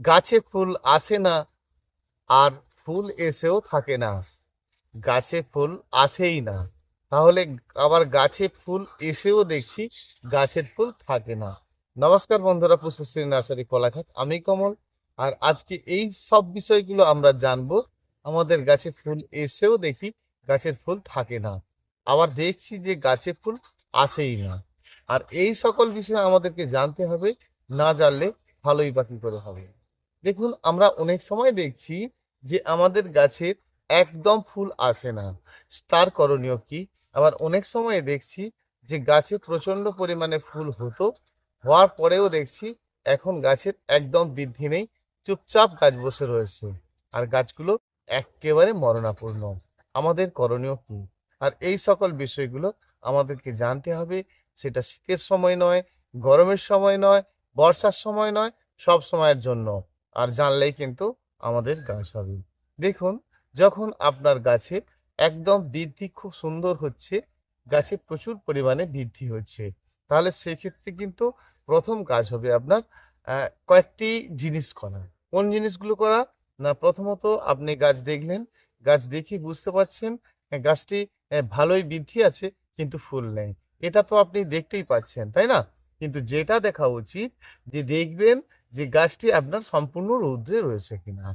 গাছে ফুল আসে না, আর ফুল এসেও থাকে না। গাছে ফুল আসেই না। তাহলে আবার গাছে ফুল এসেও দেখছি, গাছের ফুল থাকে না। নমস্কার বন্ধুরা, পুষ্পশ্রী নার্সারি কলাঘাট। আমি কমল, আর আজকে এই সব বিষয়গুলো আমরা জানব। আমাদের গাছে ফুল এসেও দেখি, গাছের ফুল থাকে না। আবার দেখছি যে গাছে ফুল আসেই না। আর এই সকল বিষয়ে আমাদেরকে জানতে হবে, না জানলে ভালোই বাকি করে হবে। দেখুন, আমরা অনেক সময় দেখছি যে আমাদের গাছের একদম ফুল আসে না। তার করণীয় কি? আবার অনেক সময় দেখছি যে গাছে প্রচণ্ড পরিমাণে ফুল হতো, হওয়ার পরেও দেখছি এখন গাছের একদম বৃদ্ধি নেই, চুপচাপ গাছ বসে রয়েছে। আর গাছগুলো একেবারে মরণাপূর্ণ আমাদের করণীয় কি? আর এই সকল বিষয়গুলো আমাদেরকে জানতে হবে। সেটা শীতের সময় নয়, গরমের সময় নয়, বর্ষার সময় নয়, সব সময়ের জন্য। আর জানলেই কিন্তু আমাদের গাছ হবে দেখুন, যখন আপনার গাছে একদম বৃদ্ধি খুব সুন্দর হচ্ছে, গাছে প্রচুর পরিমাণে বৃদ্ধি হচ্ছে, তাহলে সেক্ষেত্রে কিন্তু প্রথম কাজ হবে আপনার কয়েকটি জিনিস করা। কোন জিনিসগুলো করা? না, প্রথমত আপনি গাছ দেখলেন, গাছ দেখে বুঝতে পারছেন গাছটি ভালোই বৃদ্ধি আছে, কিন্তু ফুল নেই। এটা তো আপনি দেখতেই পাচ্ছেন, তাই না? কিন্তু যেটা দেখা উচিত যে দেখবেন যে গাছটি আপনার সম্পূর্ণ রৌদ্রে রয়েছে কিনা।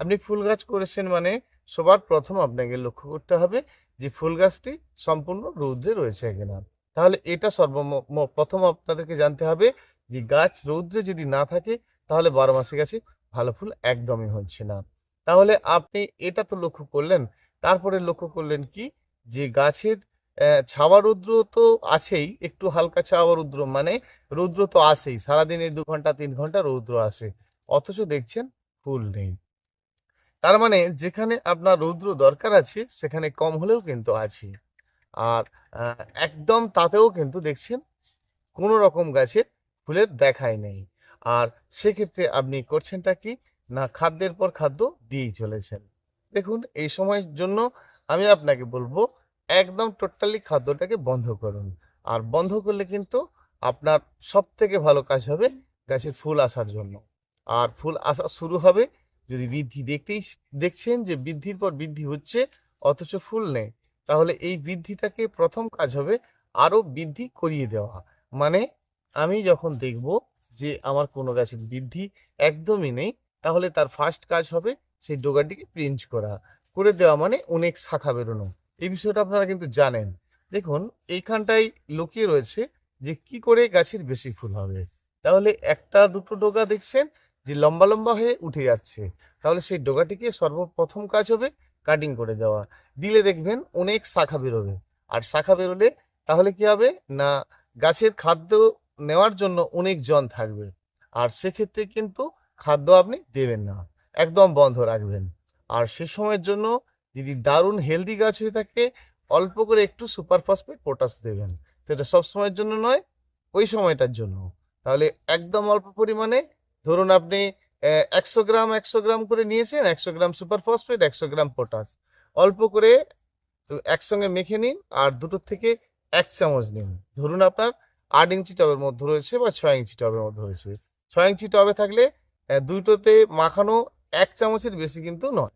আপনি ফুল গাছ করেছেন মানে সবার প্রথম আপনাকে লক্ষ্য করতে হবে যে ফুল গাছটি সম্পূর্ণ রৌদ্রে রয়েছে কিনা। তাহলে এটা সর্বম প্রথম আপনাদেরকে জানতে হবে যে গাছ রৌদ্রে যদি না থাকে তাহলে বারো মাসে গাছে ভালো ফুল একদমই হচ্ছে না। তাহলে আপনি এটা তো লক্ষ্য করলেন, তারপরে লক্ষ্য করলেন কি? যে গাছের ছাওয়া রৌদ্র তো আছেই, একটু হালকা ছাওয়া রৌদ্র মানে রৌদ্র তো আসেই সারাদিনে দু ঘণ্টা, তিন ঘণ্টা রৌদ্র আসে, অথচ দেখছেন ফুল নেই। তার মানে যেখানে আপনার রৌদ্র দরকার আছে, সেখানে কম হলেও কিন্তু আছে। আর একদম তাতেও কিন্তু দেখছেন কোনো রকম গাছের ফুলের দেখাই নেই। আর সেক্ষেত্রে আপনি করছেনটা কি? না, খাদ্যের পর খাদ্য দিয়েই চলেছেন। দেখুন, এই সময়ের জন্য আমি আপনাকে বলব একদম টোটালি খাদ্যটাকে বন্ধ করুন। আর বন্ধ করলে কিন্তু আপনার সব থেকে ভালো কাজ হবে গাছের ফুল আসার জন্য। আর ফুল আসা শুরু হবে যদি বৃদ্ধি দেখতেই দেখছেন যে বৃদ্ধির পর বৃদ্ধি হচ্ছে, অথচ ফুল নেই, তাহলে এই বৃদ্ধিটাকে প্রথম কাজ হবে আরও বৃদ্ধি করিয়ে দেওয়া। মানে আমি যখন দেখব যে আমার কোনো গাছের বৃদ্ধি একদমই নেই, তাহলে তার ফার্স্ট কাজ হবে সেই ডোগাটিকে প্রিন্ট করা। করে দেওয়া মানে অনেক শাখা বেরোনো। এই বিষয়টা আপনারা কিন্তু জানেন। দেখুন এইখানটাই লুকিয়ে রয়েছে যে কি করে গাছের বেশি ফুল হবে। তাহলে একটা, দুটো ডোগা দেখছেন যে লম্বা লম্বা হয়ে উঠে যাচ্ছে। তাহলে সেই ডোগাটিকে সর্বপ্রথম কাজ হবে কাটিং করে দেওয়া। দিলে দেখবেন অনেক শাখা বেরোবে। আর শাখা বেরোলে তাহলে কি হবে? না, গাছের খাদ্য নেওয়ার জন্য অনেক জন থাকবে। আর সেক্ষেত্রে কিন্তু খাদ্য আপনি দেবেন না। একদম বন্ধ রাখবেন। আর সে সময়ের জন্য যদি দারুণ হেলদি গাছ হয়ে থাকে, অল্প করে একটু সুপার ফসফেট পটাশ দেবেন। সেটা সব সময়ের জন্য নয়, ওই সময়টার জন্য। তাহলে একদম অল্প পরিমাণে, ধরুন আপনি একশো গ্রাম একশো গ্রাম করে নিয়েছেন, একশো গ্রাম সুপার ফসফেট একশো গ্রাম পটাশ অল্প করে একসঙ্গে মেখে নিন, আর দুটোর থেকে এক চামচ নিন। ধরুন আপনার আট ইঞ্চি টবের মধ্যে রয়েছে বা ছয় ইঞ্চি টবের মধ্যে রয়েছে। ছয় ইঞ্চি টবে থাকলে দুটোতে মাখানো এক চামচের বেশি কিন্তু নয়।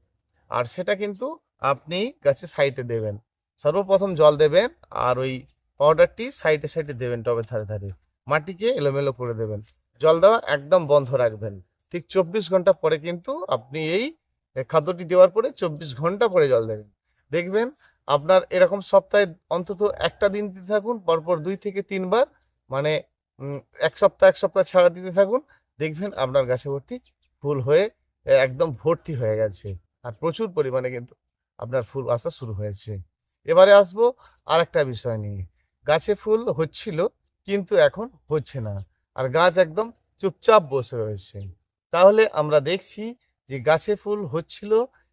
আর সেটা কিন্তু আপনি গাছে সাইডে দেবেন। সর্বপ্রথম জল দেবেন আর ওই পাউডারটি সাইডে সাইডে দেবেন টবের ধারে ধারে। মাটিকে এলোমেলো করে দেবেন। জল দেওয়া একদম বন্ধ রাখবেন। ঠিক চব্বিশ ঘণ্টা পরে কিন্তু আপনি এই খাদ্যটি দেওয়ার পরে চব্বিশ ঘণ্টা পরে জল দেবেন। দেখবেন আপনার এরকম সপ্তাহে অন্তত একটা দিন দিতে থাকুন, পরপর দুই থেকে তিনবার মানে এক সপ্তাহ এক সপ্তাহ ছাড়া দিতে থাকুন। দেখবেন আপনার গাছে ভর্তি ফুল হয়ে একদম ভর্তি হয়ে গেছে। আর প্রচুর পরিমাণে কিন্তু আপনার ফুল আসা শুরু হয়েছে। এবারে আসব আর একটা বিষয় নিয়ে। গাছে ফুল হচ্ছিল, কিন্তু এখন হচ্ছে না। আর গাছ একদম চুপচাপ বসে রয়েছে। তাহলে আমরা দেখছি যে গাছে ফুল হচ্ছিল,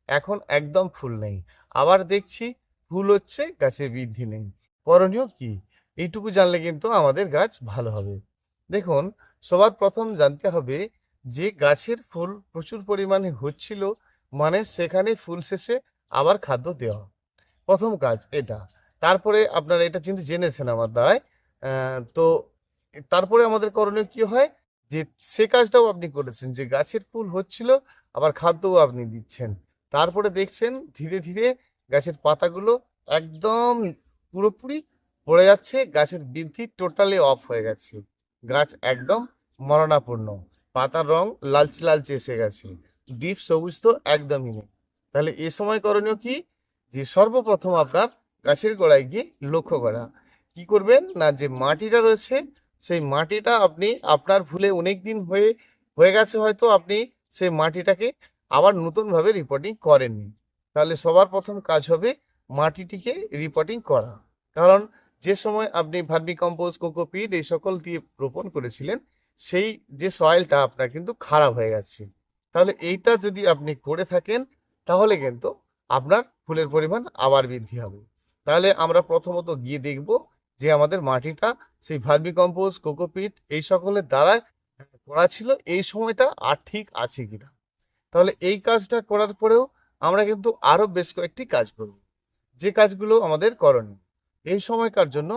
এখন একদম ফুল নেই। আবার দেখছি ফুল হচ্ছে, গাছে বৃদ্ধি নেই। করণীয় কি? এইটুকু জানলে কিন্তু আমাদের গাছ ভালো হবে। দেখুন, সবার প্রথম জানতে হবে যে গাছের ফুল প্রচুর পরিমাণে হচ্ছিল মানে সেখানে ফুল শেষে আবার খাদ্য দেওয়া প্রথম কাজ এটা। তারপরে আপনারা এটা কিন্তু জেনেছেন আমার দ্বারায় তো তারপরে আমাদের করণীয় কি হয়? যে সে কাজটাও আপনি করেছেন, যে গাছের ফুল হচ্ছিল, আবার খাদ্যও আপনি দিচ্ছেন। তারপরে দেখছেন ধীরে ধীরে গাছের পাতাগুলো একদম পুরোপুরি পড়ে যাচ্ছে, গাছের বৃদ্ধি টোটালি অফ হয়ে গেছে। গাছ একদম মরণাপূর্ণ পাতার রং লালচে লালচে এসে গেছে। ডিপ সবুজ তো একদমই নেই। তাহলে এ সময় করণীয় কি? যে সর্বপ্রথম আপনার গাছের গোড়ায় গিয়ে লক্ষ্য করা। কি করবেন? না, যে মাটিটা রয়েছে, সেই মাটিটা আপনি আপনার ভুলে অনেক দিন হয়ে হয়ে গেছে হয়তো আপনি সেই মাটিটাকে আবার নতুনভাবে রিপোর্টিং করেননি। তাহলে সবার প্রথম কাজ হবে মাটিটিকে রিপোর্টিং করা। কারণ যে সময় আপনি ভার্মি কম্পোজ কোকোপিট এই সকল দিয়ে রোপণ করেছিলেন, সেই যে সয়েলটা আপনার কিন্তু খারাপ হয়ে গেছে। তাহলে এইটা যদি আপনি করে থাকেন, তাহলে কিন্তু আপনার ফুলের পরিমাণ আবার বৃদ্ধি হবে। তাহলে আমরা প্রথমত গিয়ে দেখব যে আমাদের মাটিটা, সেই ভার্মি কম্পোজ, কোকোপিট, এই সকলের দ্বারা করা ছিল, এই সময়টা আর ঠিক আছে কিনা। তাহলে এই কাজটা করার পরেও আমরা কিন্তু আরও বেশ কয়েকটি কাজ করব। যে কাজগুলো আমাদের করণীয়, এই সময়কার জন্য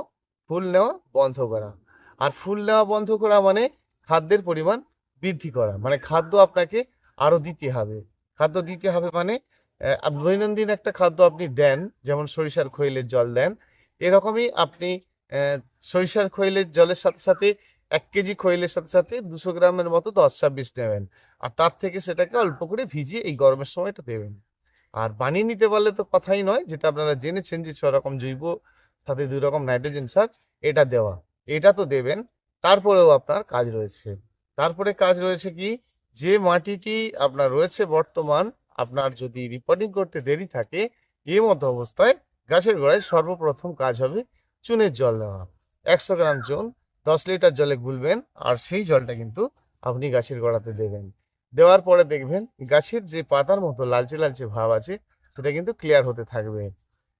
ফুল নেওয়া বন্ধ করা। আর ফুল নেওয়া বন্ধ করা মানে খাদ্যের পরিমাণ বৃদ্ধি করা মানে খাদ্য আপনাকে আরও দিতে হবে। খাদ্য দিতে হবে মানে দৈনন্দিন একটা খাদ্য আপনি দেন, যেমন সরিষার খৈলের জল দেন, এরকমই আপনি সরিষার খৈলের জলের সাথে সাথে এক কেজি খৈলের সাথে সাথে দুশো গ্রামের মতো দশ ছাব্বিশ নেবেন। আর তার থেকে সেটাকে অল্প করে ভিজিয়ে এই গরমের সময়টা দেবেন। আর বানিয়ে নিতে পারলে তো কথাই নয়, যেটা আপনারা জেনেছেন যে ছ রকম জৈব, সাথে দুই রকম নাইট্রোজেন সার, এটা দেওয়া। এটা তো দেবেন, তারপরেও আপনার কাজ রয়েছে। তারপরে কাজ রয়েছে কি? যে মাটিটি আপনার রয়েছে বর্তমান, আপনার যদি রিপোর্টিং করতে দেরি থাকে এই মতো অবস্থায় গাছের গোড়ায় সর্বপ্রথম কাজ হবে চুনের জল দেওয়া একশো গ্রাম চুন, দশ লিটার জলে গুলবেন আর সেই জলটা কিন্তু আপনি গাছের গোড়াতে দেবেন। দেওয়ার পরে দেখবেন গাছের যে পাতার মতো লালচে লালচে ভাব আছে, সেটা কিন্তু ক্লিয়ার হতে থাকবে।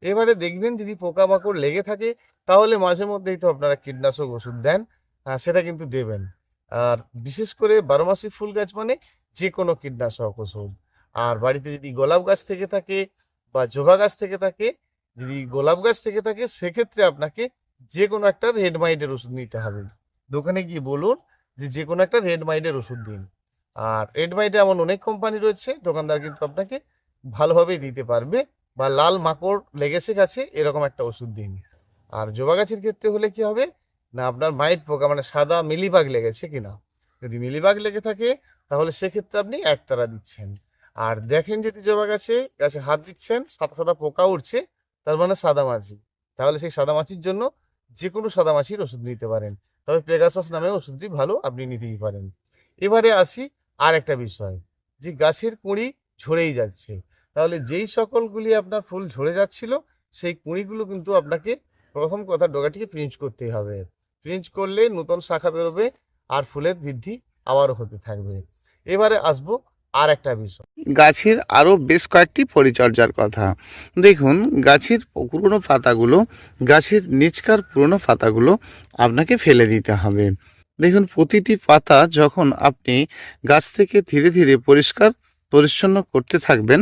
এবারে দেখবেন যদি পোকামাকড় লেগে থাকে, তাহলে মাঝে মধ্যেই তো আপনারা কীটনাশক ওষুধ দেন সেটা কিন্তু দেবেন। আর বিশেষ করে বারো মাসি ফুল গাছ মানে যে কোনো কীটনাশক ওষুধ। আর বাড়িতে যদি গোলাপ গাছ থেকে থাকে বা জবা গাছ থেকে থাকে, যদি গোলাপ গাছ থেকে থাকে, সেক্ষেত্রে আপনাকে যে কোনো একটা রেড মাইটের ওষুধ নিতে হবে। দোকানে গিয়ে বলুন যে যে কোনো একটা রেড মাইটের ওষুধ দিন। আর রেড মাইডে এমন অনেক কোম্পানি রয়েছে, দোকানদার কিন্তু আপনাকে ভালোভাবেই দিতে পারবে বা লাল মাকড় লেগেছে গাছে, এরকম একটা ওষুধ দিন। আর জবা গাছের ক্ষেত্রে হলে কি হবে? না আপনার মাইট পোকা মানে সাদা মিলিবাগ লেগেছে কিনা? যদি মিলিবাগ লেগে থাকে, তাহলে সেক্ষেত্রে আপনি একতারা দিচ্ছেন। আর দেখেন যদি জবা গাছে গাছে হাত দিচ্ছেন, সাদা সাদা পোকা উঠছে তার মানে সাদা মাছি। তাহলে সেই সাদা মাছির জন্য যে কোনো সাদা মাছির ওষুধ নিতে পারেন। তবে পেগাসাস নামে ওষুধটি ভালো আপনি নিতেই পারেন। এবারে আসি আর একটা বিষয়, যে গাছের কুঁড়ি ঝরেই যাচ্ছে। তাহলে যেই সকলগুলি আপনার ফুল ঝরে যাচ্ছিল, সেই কুঁড়িগুলো কিন্তু আপনাকে প্রথম কথা ডগাটিকে প্রিঞ্চ করতেই হবে। প্রিঞ্চ করলে নতুন শাখা বেরোবে আর ফুলের বৃদ্ধি আবারও হতে থাকবে। এবারে আসব আর একটা বিষয়। গাছের আরও বেশ কয়েকটি পরিচর্যার কথা। দেখুন, গাছের পুরনো পাতাগুলো, গাছের নিচকার পুরনো পাতাগুলো আপনাকে ফেলে দিতে হবে। দেখুন, প্রতিটি পাতা যখন আপনি গাছ থেকে ধীরে ধীরে পরিষ্কার, পরিচ্ছন্ন করতে থাকবেন,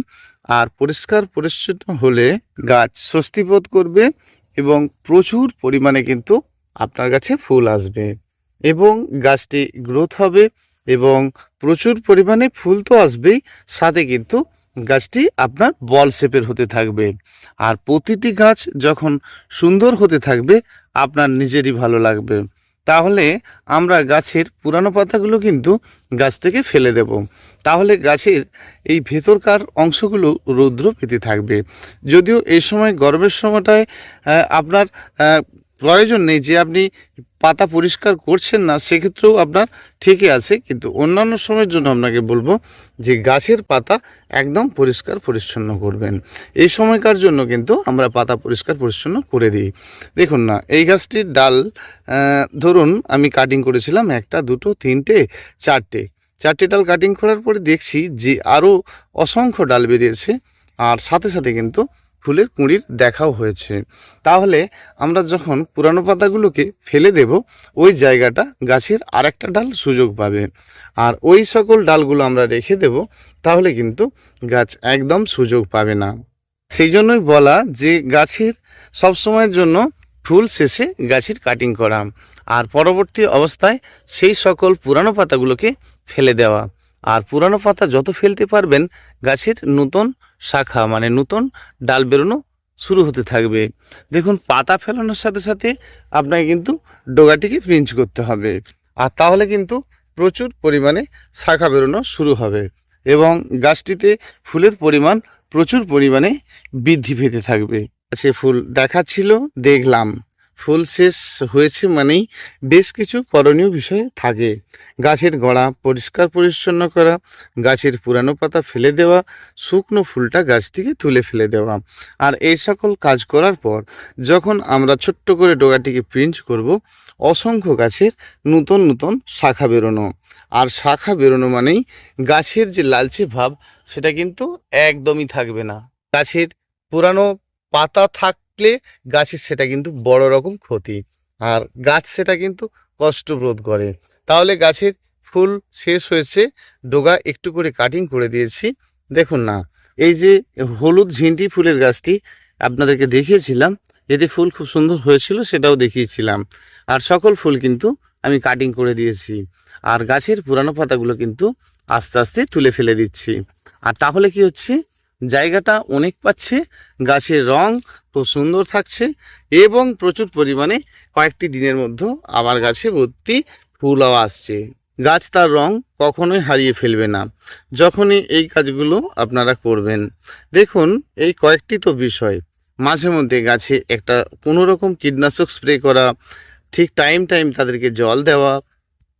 আর পরিষ্কার, পরিচ্ছন্ন হলে গাছ স্বস্তি বোধ করবে এবং প্রচুর পরিমাণে কিন্তু আপনার কাছে ফুল আসবে এবং গাছটি গ্রোথ হবে এবং প্রচুর পরিমাণে ফুল তো আসবেই, সাথে কিন্তু গাছটি আপনার বল শেপের হতে থাকবে। আর প্রতিটি গাছ যখন সুন্দর হতে থাকবে, আপনার নিজেরই ভালো লাগবে। তাহলে আমরা গাছের পুরানো পাতাগুলো কিন্তু গাছ থেকে ফেলে দেব। তাহলে গাছের এই ভেতরকার অংশগুলো রৌদ্র পেতে থাকবে। যদিও এই সময় গরমের সময়টায় আপনার প্রয়োজন নেই, যে আপনি পাতা পরিষ্কার করছেন না, সেক্ষেত্রেও আপনার ঠিকই আছে। কিন্তু অন্যান্য সময়ের জন্য আপনাকে বলব যে গাছের পাতা একদম পরিষ্কার পরিচ্ছন্ন করবেন। এই সময়কার জন্য কিন্তু আমরা পাতা পরিষ্কার পরিচ্ছন্ন করে দিই। দেখুন না, এই গাছটির ডাল ধরুন আমি কাটিং করেছিলাম একটা, দুটো, তিনটে, চারটে। চারটে ডাল কাটিং করার পরে দেখছি যে আরও অসংখ্য ডাল বেরিয়েছে। আর সাথে সাথে কিন্তু ফুলের কুঁড়ির দেখাও হয়েছে। তাহলে আমরা যখন পুরানো পাতাগুলোকে ফেলে দেব, ওই জায়গাটা গাছের আরেকটা ডাল সুযোগ পাবে। আর ওই সকল ডালগুলো আমরা রেখে দেব, তাহলে কিন্তু গাছ একদম সুযোগ পাবে না। সেই জন্যই বলা যে গাছের সব সময়ের জন্য ফুল শেষে গাছের কাটিং করা আর পরবর্তী অবস্থায় সেই সকল পুরানো পাতাগুলোকে ফেলে দেওয়া। আর পুরানো পাতা যত ফেলতে পারবেন, গাছের নতুন শাখা মানে নতুন ডাল বেরোনো শুরু হতে থাকবে। দেখুন, পাতা ফেলানোর সাথে সাথে আপনাকে কিন্তু ডোগাটিকে পিঞ্চ করতে হবে। আর তাহলে কিন্তু প্রচুর পরিমাণে শাখা বেরোনো শুরু হবে এবং গাছটিতে ফুলের পরিমাণ প্রচুর পরিমাণে বৃদ্ধি পেতে থাকবে। সে ফুল দেখাচ্ছিল, দেখলাম। ফুল শেষ হয়েছে মানেই বেশ কিছু করণীয় বিষয় থাকে। গাছের গোড়া পরিষ্কার পরিচ্ছন্ন করা, গাছের পুরানো পাতা ফেলে দেওয়া, শুকনো ফুলটা গাছ থেকে তুলে ফেলে দেওয়া। আর এই সকল কাজ করার পর যখন আমরা ছোট্ট করে ডোগাটিকে প্রিন্ট করব, অসংখ্য গাছের নতুন নতুন শাখা বেরোনো। আর শাখা বেরোনো মানেই গাছের যে লালচে ভাব, সেটা কিন্তু একদমই থাকবে না। গাছের পুরানো পাতা থাকলে গাছের সেটা কিন্তু বড় রকম ক্ষতি। আর গাছ সেটা কিন্তু কষ্টবোধ করে। তাহলে গাছের ফুল শেষ হয়েছে, ডোগা একটু করে কাটিং করে দিয়েছি। দেখুন না, এই যে হলুদ ঝিন্টি ফুলের গাছটি আপনাদেরকে দেখিয়েছিলাম, এতে ফুল খুব সুন্দর হয়েছিল সেটাও দেখিয়েছিলাম। আর সকল ফুল কিন্তু আমি কাটিং করে দিয়েছি। আর গাছের পুরানো পাতাগুলো কিন্তু আস্তে আস্তে তুলে ফেলে দিচ্ছি। আর তাহলে কি হচ্ছে? জায়গাটা অনেক পাচ্ছে, গাছের রং তো সুন্দর থাকছে এবং প্রচুর পরিমাণে কয়েকটি দিনের মধ্যে আবার গাছে ভর্তি ফুলও আসছে। গাছ তার রং কখনোই হারিয়ে ফেলবে না, যখনই এই কাজগুলো আপনারা করবেন। দেখুন, এই কয়েকটি তো বিষয়। মাঝে মধ্যে গাছে একটা কোনো রকম কীটনাশক স্প্রে করা, ঠিক টাইম টাইম তাদেরকে জল দেওয়া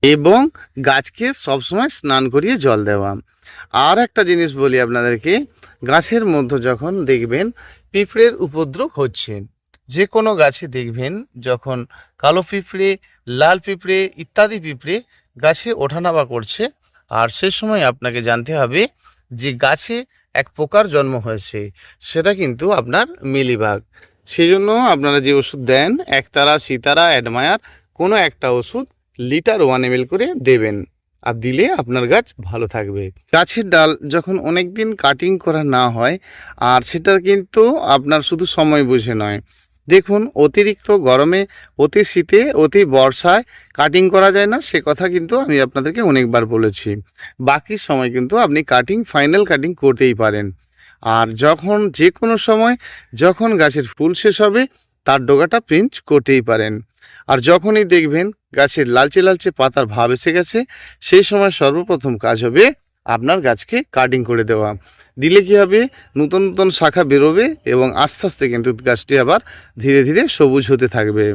এবং গাছকে সবসময় স্নান করিয়ে জল দেওয়া। আর একটা জিনিস বলি আপনাদেরকে, গাছের মধ্যে যখন দেখবেন পিঁপড়ের উপদ্রব হচ্ছে, যে কোনো গাছে দেখবেন যখন কালো পিঁপড়ে, লাল পিঁপড়ে ইত্যাদি পিঁপড়ে গাছে ওঠানামা করছে, আর সে সময় আপনাকে জানতে হবে যে গাছে এক পোকার জন্ম হয়েছে, সেটা কিন্তু আপনার মিলিবাগ। সেই জন্য আপনারা যে ওষুধ দেন, একতারা, সিতারা, অ্যাডমায়ার, কোনো একটা ওষুধ লিটার ওয়ান এম করে দেবেন আর দিলে আপনার গাছ ভালো থাকবে। গাছের ডাল যখন অনেক দিন কাটিং করা না হয়, আর সেটা কিন্তু আপনার শুধু সময় বুঝে নয়। দেখুন, অতিরিক্ত গরমে, অতি শীতে, অতি বর্ষায় কাটিং করা যায় না, সে কথা কিন্তু আমি আপনাদেরকে অনেকবার বলেছি। বাকি সময় কিন্তু আপনি কাটিং ফাইনাল কাটিং করতেই পারেন। আর যখন যে কোনো সময়, যখন গাছের ফুল শেষ হবে তার ডোগাটা প্রিন্ট করতেই পারেন। আর যখনই দেখবেন গাছের লালচে লালচে পাতার ভাব এসে গেছে, সেই সময় সর্বপ্রথম কাজ হবে আপনার গাছকে কাটিং করে দেওয়া। দিলে কি হবে? নতুন নতুন শাখা বেরোবে এবং আস্তে আস্তে কিন্তু গাছটি আবার ধীরে ধীরে সবুজ হতে থাকবে।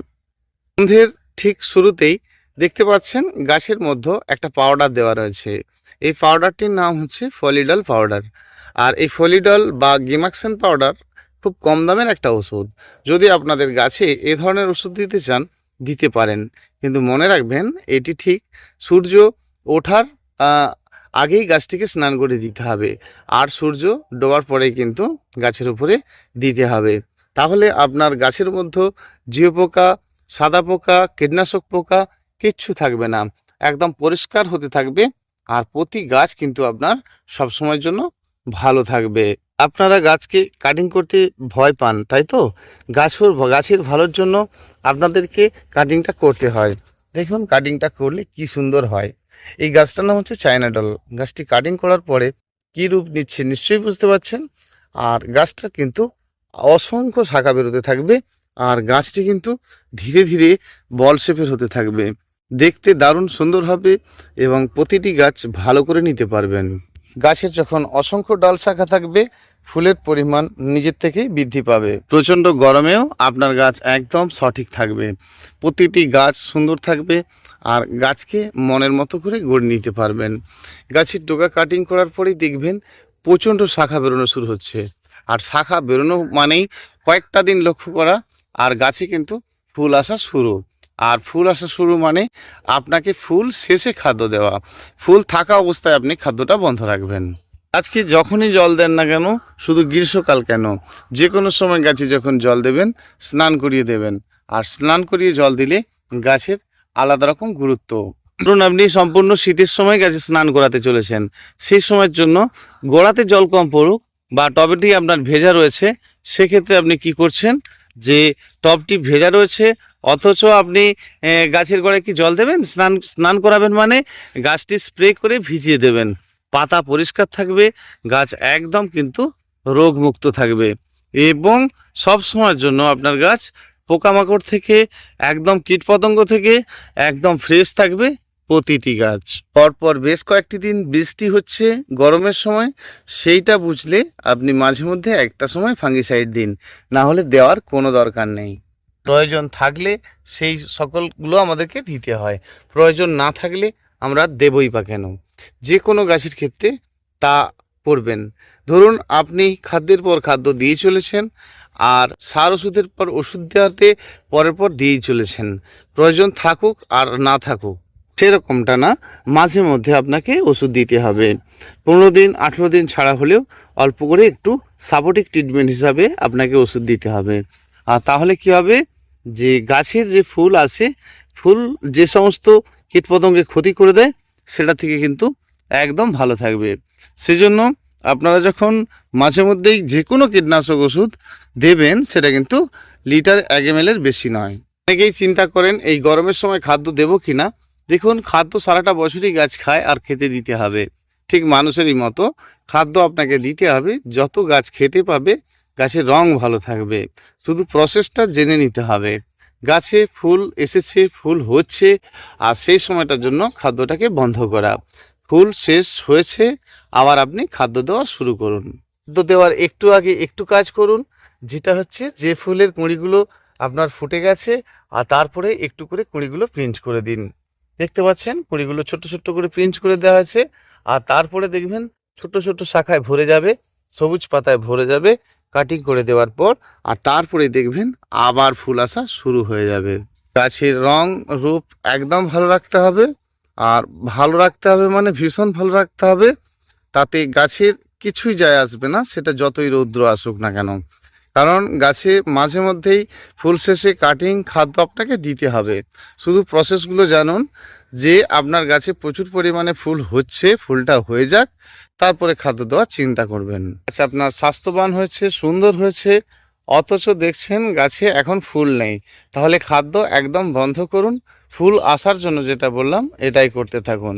সন্ধ্যের ঠিক শুরুতেই দেখতে পাচ্ছেন গাছের মধ্যে একটা পাউডার দেওয়া রয়েছে। এই পাউডারটির নাম হচ্ছে ফলিডল পাউডার আর এই ফলিডল বা গিমাক্সেন পাউডার খুব কম দামের একটা ওষুধ। যদি আপনাদের গাছে এ ধরনের ওষুধ দিতে চান, দিতে পারেন। কিন্তু মনে রাখবেন, এটি ঠিক সূর্য ওঠার আগেই গাছটিকে স্নান করে দিতে হবে। আর সূর্য ডোবার পরেই কিন্তু গাছের উপরে দিতে হবে। তাহলে আপনার গাছের মধ্যে জিও পোকা, সাদা পোকা, কীটনাশক পোকা কিচ্ছু থাকবে না। একদম পরিষ্কার হতে থাকবে। আর প্রতি গাছ কিন্তু আপনার সবসময়ের জন্য ভালো থাকবে। আপনারা গাছকে কাটিং করতে ভয় পান, তাই তো? গাছের গাছের ভালোর জন্য আপনাদেরকে কাটিংটা করতে হয়। দেখুন কাটিংটা করলে কি সুন্দর হয়। এই গাছটার নাম হচ্ছে চায়না ডল গাছটি কাটিং করার পরে কি রূপ নিচ্ছে নিশ্চয়ই বুঝতে পারছেন? আর গাছটা কিন্তু অসংখ্য শাখা বেরোতে থাকবে আর গাছটি কিন্তু ধীরে ধীরে বল শেপের হতে থাকবে। দেখতে দারুণ সুন্দর হবে এবং প্রতিটি গাছ ভালো করে নিতে পারবেন। গাছের যখন অসংখ্য ডাল শাখা থাকবে, ফুলের পরিমাণ নিজের থেকেই বৃদ্ধি পাবে। প্রচণ্ড গরমেও আপনার গাছ একদম সঠিক থাকবে। প্রতিটি গাছ সুন্দর থাকবে আর গাছকে মনের মতো করে গড়ে নিতে পারবেন। গাছের ডোকা কাটিং করার পরেই দেখবেন প্রচণ্ড শাখা বেরোনো শুরু হচ্ছে। আর শাখা বেরোনো মানেই কয়েকটা দিন লক্ষ্য করা, আর গাছে কিন্তু ফুল আসা শুরু। আর ফুল আসা শুরু মানে আপনাকে ফুল শেষে খাদ্য দেওয়া। ফুল থাকা অবস্থায় আপনি খাদ্যটা বন্ধ রাখবেন। আজকে যখনই জল দেন না কেন, শুধু গ্রীষ্মকাল কেন? যে কোনো সময় গাছে যখন জল দেবেন, স্নান করিয়ে দেবেন। আর স্নান করিয়ে জল দিলে গাছের আলাদা রকম গুরুত্ব। ধরুন আপনি সম্পূর্ণ শীতের সময় গাছে স্নান করাতে চলেছেন। সেই সময়ের জন্য গোড়াতে জল কম পড়ুক বা টবেটি আপনার ভেজা রয়েছে, সেক্ষেত্রে আপনি কি করছেন? যে টবটি ভেজা রয়েছে অথচ আপনি গাছের গোড়ায় কি জল দেবেন? স্নান স্নান করাবেন মানে গাছটি স্প্রে করে ভিজিয়ে দেবেন। পাতা পরিষ্কার থাকবে, গাছ একদম কিন্তু রোগমুক্ত থাকবে এবং সব সময়ের জন্য আপনার গাছ পোকামাকড় থেকে, একদম কীটপতঙ্গ থেকে একদম ফ্রেশ থাকবে প্রতিটি গাছ। পরপর বেশ কয়েকটি দিন বৃষ্টি হচ্ছে গরমের সময়, সেইটা বুঝলে আপনি মাঝে মধ্যে একটা সময় ফাঙ্গিসাইড দিন, না হলে দেওয়ার কোনো দরকার নেই। প্রয়োজন থাকলে সেই সকলগুলো আমাদেরকে দিতে হয়। প্রয়োজন না থাকলে আমরা দেবই বা কেন? যে কোনো গাছের ক্ষেত্রে তা করবেন। ধরুন, আপনি খাদ্যের পর খাদ্য দিয়ে চলেছেন আর সার ওষুধের পর ওষুধ দেওয়াতে পরের পর দিয়েই চলেছেন। প্রয়োজন থাকুক আর না থাকুক, সেরকমটা না। মাঝে মধ্যে আপনাকে ওষুধ দিতে হবে। পনেরো দিন, আঠেরো দিন ছাড়া হলেও অল্প করে একটু সাপোর্টিভ ট্রিটমেন্ট হিসাবে আপনাকে ওষুধ দিতে হবে। আর তাহলে কি হবে? যে গাছের যে ফুল আছে, ফুল যে সমস্ত কীটপতঙ্গে ক্ষতি করে দেয়, সেটা থেকে কিন্তু একদম ভালো থাকবে। সেজন্য আপনারা যখন মাঝে মধ্যেই যে কোনো কীটনাশক ওষুধ দেবেন, সেটা কিন্তু লিটার এক এম বেশি নয়। অনেকেই চিন্তা করেন, এই গরমের সময় খাদ্য দেবো কি না দেখুন, খাদ্য সারাটা বছরই গাছ খায় আর খেতে দিতে হবে। ঠিক মানুষেরই মতো খাদ্য আপনাকে দিতে হবে, যত গাছ খেতে পাবে গাছের রং ভালো থাকবে। শুধু প্রসেসটা জেনে নিতে হবে। গাছে ফুল এসেছে, ফুল হচ্ছে, আর সেই সময়টার জন্য খাদ্যটাকে বন্ধ করা। ফুল শেষ হয়েছে, আবার আপনি খাদ্য দেওয়া শুরু করুন। খাদ্য দেওয়ার একটু আগে একটু কাজ করুন, যেটা হচ্ছে যে ফুলের কুঁড়িগুলো আপনার ফুটে গেছে, আর তারপরে একটু করে কুঁড়িগুলো প্রিন্ট করে দিন। দেখতে পাচ্ছেন? কুঁড়িগুলো ছোট ছোট করে প্রিন্ট করে দেওয়া হয়েছে, আর তারপরে দেখবেন ছোট ছোট শাখায় ভরে যাবে, সবুজ পাতায় ভরে যাবে কাটিং করে দেওয়ার পর আর তারপরে দেখবেন আবার ফুল আসা শুরু হয়ে যাবে। গাছের রং, রূপ একদম ভালো রাখতে হবে আর ভালো রাখতে হবে মানে ভীষণ ভালো রাখতে হবে। তাতে গাছের কিছুই যায় আসবে না, সেটা যতই রৌদ্র আসুক না কেন। কারণ গাছে মাঝে মধ্যেই ফুল শেষে কাটিং খাদ্য আপনাকে দিতে হবে। শুধু প্রসেসগুলো জানুন যে আপনার গাছে প্রচুর পরিমাণে ফুল হচ্ছে, ফুলটা হয়ে যাক, তারপরে খাদ্য দেওয়ার চিন্তা করবেন। আচ্ছা আপনার স্বাস্থ্যবান হয়েছে, সুন্দর হয়েছে, অথচ দেখছেন গাছে এখন ফুল নেই। তাহলে খাদ্য একদম বন্ধ করুন। ফুল আসার জন্য যেটা বললাম, এটাই করতে থাকুন।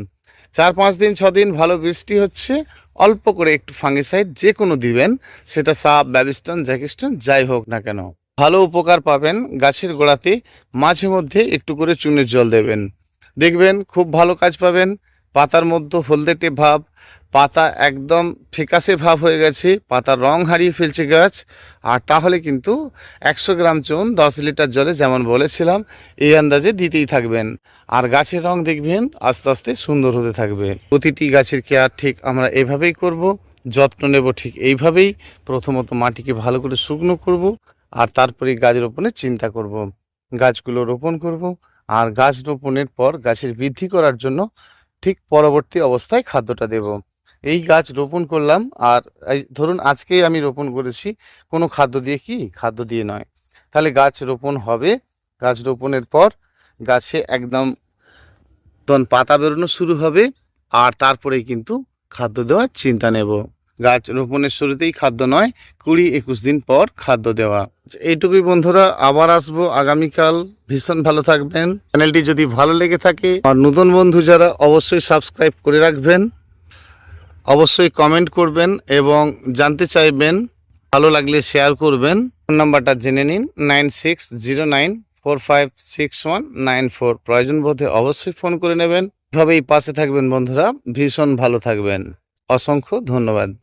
চার, পাঁচ দিন, ছ দিন ভালো বৃষ্টি হচ্ছে, অল্প করে একটু ফাঙ্গিসাইড যে কোনো দিবেন, সেটা সাপ, ব্যাবিস্টন, জ্যাকিস্টন, যাই হোক না কেন। ভালো উপকার পাবেন গাছের গোড়াতে, মাঝে মধ্যে একটু করে চুনের জল দেবেন। দেখবেন খুব ভালো কাজ পাবেন। পাতার মধ্যে হলদেটে ভাব, পাতা একদম ফেকাসে ভাব হয়ে গেছে, পাতার রং হারিয়ে ফেলছে গাছ। আর তাহলে কিন্তু একশো গ্রাম চুন, দশ লিটার জলে যেমন বলেছিলাম, এই আন্দাজে দিতেই থাকবেন। আর গাছের রং দেখবেন আস্তে আস্তে সুন্দর হতে থাকবে। প্রতিটি গাছের কেয়ার ঠিক আমরা এভাবেই করব, যত্ন নেব ঠিক এইভাবেই। প্রথমত মাটিকে ভালো করে শুকনো করব, আর তারপরে গাছ রোপণের চিন্তা করব। গাছগুলো রোপণ করব আর গাছ রোপণের পর গাছের বৃদ্ধি করার জন্য ঠিক পরবর্তী অবস্থায় খাদ্যটা দেব। এই গাছ রোপণ করলাম আর এই ধরুন আজকেই আমি রোপণ করেছি, কোনো খাদ্য দিয়ে কি? খাদ্য দিয়ে নয়। তাহলে গাছ রোপণ হবে। গাছ রোপণের পর গাছে একদম তখন পাতা বেরোনো শুরু হবে আর তারপরেই কিন্তু খাদ্য দেওয়ার চিন্তা নেব। গাছ রোপণের শুরুতেই খাদ্য নয়, কুড়ি একুশ দিন পর খাদ্য দেওয়া। এইটুকুই বন্ধুরা, আবার আসব আগামীকাল। ভীষণ ভালো থাকবেন। চ্যানেলটি যদি ভালো লেগে থাকে, আর নতুন বন্ধু যারা, অবশ্যই সাবস্ক্রাইব করে রাখবেন। অবশ্যই কমেন্ট করবেন এবং জানতে চাইবেন, ভালো লাগলে শেয়ার করবেন। ফোন নাম্বারটা জেনে নিন, nine six zero nine four five six one nine four. প্রয়োজন বোধে অবশ্যই ফোন করে নেবেন। এভাবেই পাশে থাকবেন বন্ধুরা। ভীষণ ভালো থাকবেন। অসংখ্য ধন্যবাদ।